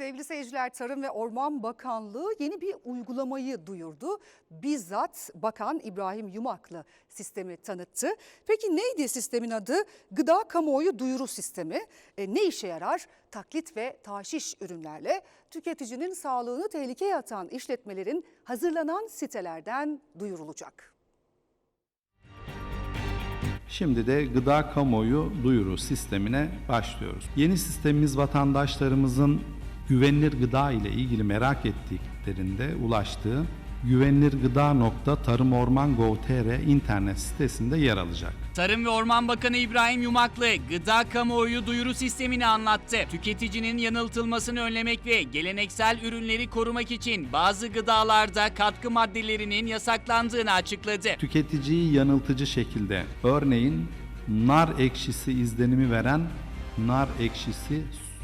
Sevgili seyirciler Tarım ve Orman Bakanlığı yeni bir uygulamayı duyurdu. Bizzat Bakan İbrahim Yumaklı sistemi tanıttı. Peki neydi sistemin adı? Gıda Kamuoyu Duyuru Sistemi. E, ne işe yarar? Taklit ve taşiş ürünlerle tüketicinin sağlığını tehlikeye atan işletmelerin hazırlanan sitelerden duyurulacak. Şimdi de gıda kamuoyu duyuru sistemine başlıyoruz. Yeni sistemimiz vatandaşlarımızın güvenilir gıda ile ilgili merak ettiklerinde ulaştığı güvenilirgıda.tarımorman.gov.tr internet sitesinde yer alacak. Tarım ve Orman Bakanı İbrahim Yumaklı gıda kamuoyu duyuru sistemini anlattı. Tüketicinin yanıltılmasını önlemek ve geleneksel ürünleri korumak için bazı gıdalarda katkı maddelerinin yasaklandığını açıkladı. Tüketiciyi yanıltıcı şekilde örneğin nar ekşisi izlenimi veren nar ekşisi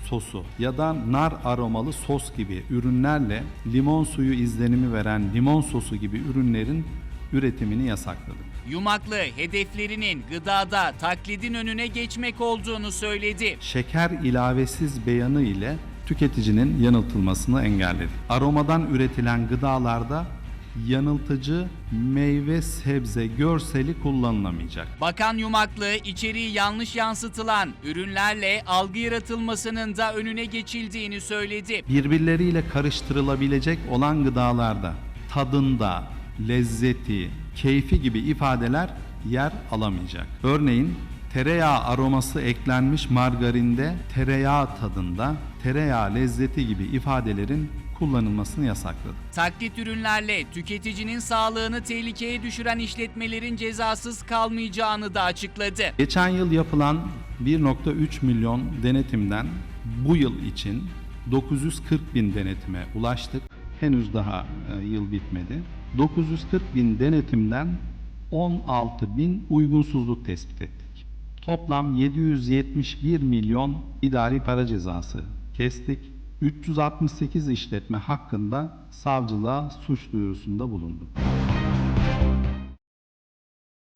sosu ya da nar aromalı sos gibi ürünlerle limon suyu izlenimi veren limon sosu gibi ürünlerin üretimini yasakladık. Yumaklı hedeflerinin gıdada taklidin önüne geçmek olduğunu söyledi. Şeker ilavesiz beyanı ile tüketicinin yanıltılmasını engelledik. Aromadan üretilen gıdalarda yanıltıcı meyve sebze görseli kullanılamayacak. Bakan Yumaklı içeriği yanlış yansıtılan ürünlerle algı yaratılmasının da önüne geçildiğini söyledi. birbirleriyle karıştırılabilecek olan gıdalarda tadında, lezzeti, keyfi gibi ifadeler yer alamayacak. Örneğin tereyağı aroması eklenmiş margarinde tereyağı tadında, tereyağı lezzeti gibi ifadelerin kullanılmasını yasakladı. Taklit ürünlerle tüketicinin sağlığını tehlikeye düşüren işletmelerin cezasız kalmayacağını da açıkladı. Geçen yıl yapılan 1.3 milyon denetimden bu yıl için 940 bin denetime ulaştık. Henüz daha e, yıl bitmedi. 940 bin denetimden 16 bin uygunsuzluk tespit ettik. Toplam 771 milyon idari para cezası kestik. 368 işletme hakkında savcılığa suç duyurusunda bulunduk.